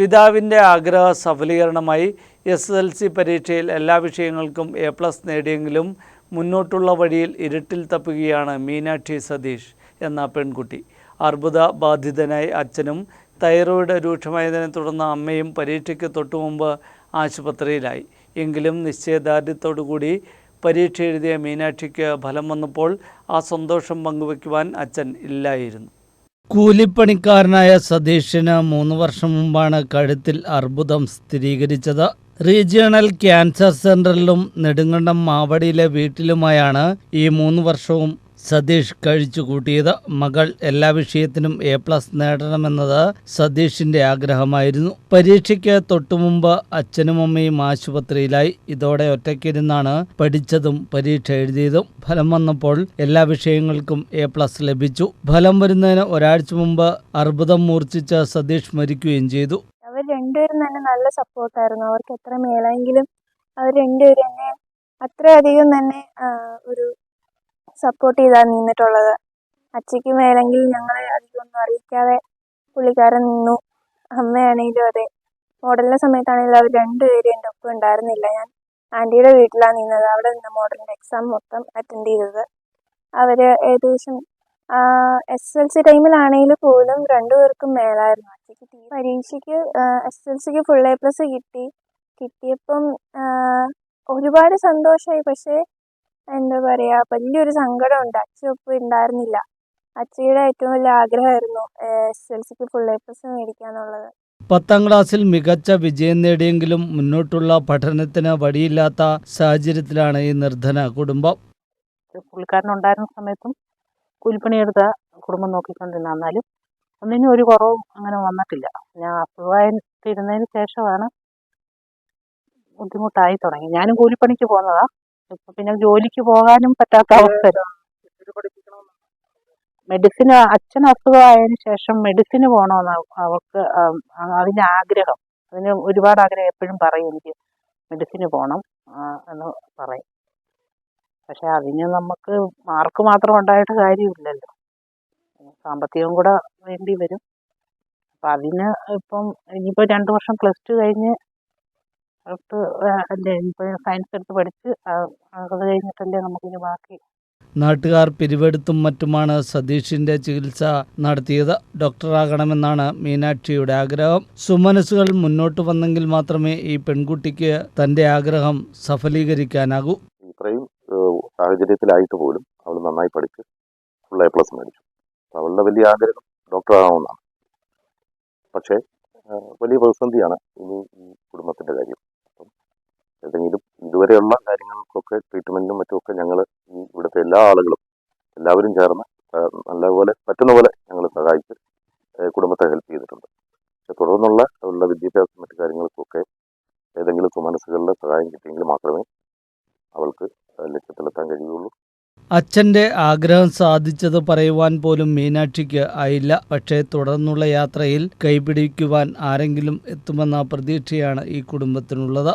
പിതാവിന്റെ ആഗ്രഹ സഫലീകരണമായി S L C പരീക്ഷയിൽ എല്ലാ വിഷയങ്ങൾക്കും എ പ്ലസ് നേടിയെങ്കിലും മുന്നോട്ടുള്ള വഴിയിൽ ഇരുട്ടിൽ തപ്പുകയാണ് മീനാക്ഷി സതീഷ് എന്ന പെൺകുട്ടി. അർബുദ ബാധിതനായി അച്ഛനും തൈറോയിഡ് രൂക്ഷമായതിനെ തുടർന്ന് അമ്മയും പരീക്ഷയ്ക്ക് തൊട്ടുമുമ്പ് ആശുപത്രിയിലായി. എങ്കിലും നിശ്ചയദാർഢ്യത്തോടുകൂടി പരീക്ഷ എഴുതിയ മീനാക്ഷിക്ക് ഫലം വന്നപ്പോൾ ആ സന്തോഷം പങ്കുവയ്ക്കുവാൻ അച്ഛൻ ഇല്ലായിരുന്നു. കൂലിപ്പണിക്കാരനായ സതീഷിന് മൂന്ന് വർഷം മുമ്പാണ് കഴുത്തിൽ അർബുദം സ്ഥിരീകരിച്ചത്. റീജിയണൽ ക്യാൻസർ സെന്ററിലും നെടുങ്കണ്ടം മാവടിയിലെ വീട്ടിലുമായാണ് ഈ മൂന്ന് വർഷവും സതീഷ് കഴിച്ചു കൂട്ടിയത് മകൾ എല്ലാ വിഷയത്തിനും എ പ്ലസ് നേടണമെന്നത് സതീഷിന്റെ ആഗ്രഹമായിരുന്നു. പരീക്ഷയ്ക്ക് തൊട്ടുമുമ്പ് അച്ഛനും അമ്മയും ആശുപത്രിയിലായി. ഇതോടെ ഒറ്റയ്ക്കിരുന്നാണ് പഠിച്ചതും പരീക്ഷ എഴുതിയതും. ഫലം വന്നപ്പോൾ എല്ലാ വിഷയങ്ങൾക്കും എ പ്ലസ് ലഭിച്ചു. ഫലം വരുന്നതിന് ഒരാഴ്ച മുമ്പ് അർബുദം മൂർച്ഛിച്ച സതീഷ് മരിക്കുകയും ചെയ്തു. അവർ രണ്ടുപേരും തന്നെ നല്ല സപ്പോർട്ടായിരുന്നു അവർക്ക് എത്ര മേലെങ്കിലും അവർ രണ്ടുപേരും തന്നെ അത്രയധികം തന്നെ ഒരു സപ്പോർട്ട് ചെയ്താണ് നിന്നിട്ടുള്ളത്. അച്ഛയ്ക്ക് മേലെങ്കിൽ ഞങ്ങളെ അധികം ഒന്നും അറിയിക്കാതെ പുള്ളിക്കാരൻ നിന്നു. അമ്മയാണെങ്കിലും അതെ. മോഡലിന്റെ സമയത്താണെങ്കിലും അവർ രണ്ടുപേരും എന്റെ ഒപ്പം ഉണ്ടായിരുന്നില്ല. ഞാൻ ആന്റിയുടെ വീട്ടിലാണ് നിന്നത്. അവിടെ നിന്ന് മോഡലിന്റെ എക്സാം മൊത്തം അറ്റൻഡ് ചെയ്തത്. അവർ ഏകദേശം എസ് എൽ സി ടൈമിലാണെങ്കിൽ പോലും രണ്ടുപേർക്കും മേലായിരുന്നു. അച്ഛയ്ക്ക് തീ പരീക്ഷയ്ക്ക് എസ് എൽ സിക്ക് ഫുൾ എ പ്ലസ് കിട്ടി. കിട്ടിയപ്പം ഒരുപാട് സന്തോഷമായി. പക്ഷേ എന്താ പറയുക വലിയൊരു സങ്കടമുണ്ട്. അച്ഛനൊപ്പം ഉണ്ടായിരുന്നില്ല. അച്ഛയുടെ ഏറ്റവും വലിയ ആഗ്രഹമായിരുന്നു എസ് എൽ സിക്ക് ഫുൾ എ പ്ലസ് മേടിക്കാന്നുള്ളത്. പത്താം ക്ലാസ്സിൽ മികച്ച വിജയം നേടിയെങ്കിലും മുന്നോട്ടുള്ള പഠനത്തിന് വഴിയില്ലാത്ത സാഹചര്യത്തിലാണ് ഈ നിർദ്ധന കുടുംബം. പുള്ളിക്കാരനുണ്ടായിരുന്ന സമയത്തും കൂലിപ്പണിയെടുത്ത കുടുംബം നോക്കിക്കൊണ്ടിരുന്ന എന്നാലും ഒന്നിനും ഒരു കുറവും അങ്ങനെ വന്നിട്ടില്ല. ഞാൻ അസുഖമായിട്ടിരുന്നതിന് ശേഷമാണ് ബുദ്ധിമുട്ടായി തുടങ്ങി. ഞാനും കൂലിപ്പണിക്ക് പോകുന്നതാ. ഇപ്പൊ പിന്നെ ജോലിക്ക് പോകാനും പറ്റാത്ത അവസ്ഥ. മെഡിസിന് അച്ഛൻ അസുഖമായതിനു ശേഷം മെഡിസിന് പോകണമെന്ന് അവർക്ക് അതിന് ആഗ്രഹം. അതിന് ഒരുപാട് ആഗ്രഹം എപ്പോഴും പറയും എനിക്ക് മെഡിസിന് പോകണം എന്ന് പറയും. പക്ഷെ അതിന് നമുക്ക് മാർക്ക് മാത്രം ഉണ്ടായിട്ട് കാര്യമില്ലല്ലോ. സാമ്പത്തികം കൂടെ വേണ്ടി വരും. അപ്പം അതിന് ഇപ്പം ഇനിയിപ്പോൾ രണ്ട് വർഷം പ്ലസ് ടു കഴിഞ്ഞ് അടുത്ത് അല്ലേ സയൻസ് എടുത്ത് പഠിച്ച് അത് കഴിഞ്ഞിട്ടല്ലേ നമുക്കിനി ബാക്കി. നാട്ടുകാർ പിരിവെടുത്തും മറ്റുമാണ് സതീഷിന്റെ ചികിത്സ നടത്തിയത്. ഡോക്ടറാകണമെന്നാണ് മീനാക്ഷിയുടെ ആഗ്രഹം. സുമനസ്സുകൾ മുന്നോട്ട് വന്നെങ്കിൽ മാത്രമേ ഈ പെൺകുട്ടിക്ക് തന്റെ ആഗ്രഹം സഫലീകരിക്കാനാകൂ. ഇത്രയും സാഹചര്യത്തിലായിട്ട് പോലും അവൾ നന്നായി പഠിച്ച് ഫുൾ എ പ്ലസ് മേടിച്ചു. അവളുടെ വലിയ ആഗ്രഹം ഡോക്ടറാകണമെന്നാണ്. പക്ഷേ വലിയ പ്രതിസന്ധിയാണ് ഇനി ഈ കുടുംബത്തിന്റെ കാര്യം. ഇതുവരെയുള്ള കാര്യങ്ങൾക്കൊക്കെ ട്രീറ്റ്മെന്റിനും മറ്റുമൊക്കെ ഞങ്ങൾ ഇവിടുത്തെ എല്ലാ ആളുകളും എല്ലാവരും ചേർന്ന് നല്ലപോലെ പറ്റുന്ന പോലെ ഞങ്ങൾ സഹായിച്ച് കുടുംബത്തെ ഹെൽപ്പ് ചെയ്തിട്ടുണ്ട്. പക്ഷെ തുടർന്നുള്ള അവളുടെ വിദ്യാഭ്യാസം മറ്റു കാര്യങ്ങൾക്കൊക്കെ ഏതെങ്കിലും സുമനസ്സുകളുടെ സഹായം കിട്ടിയെങ്കിൽ മാത്രമേ അവൾക്ക് ലക്ഷ്യത്തിലെത്താൻ കഴിയുള്ളൂ. അച്ഛന്റെ ആഗ്രഹം സാധിച്ചത് പറയുവാൻ പോലും മീനാക്ഷിക്ക് ആയില്ല. പക്ഷേ തുടർന്നുള്ള യാത്രയിൽ കൈപിടിക്കുവാൻ ആരെങ്കിലും എത്തുമെന്ന പ്രതീക്ഷയാണ് ഈ കുടുംബത്തിനുള്ളത്.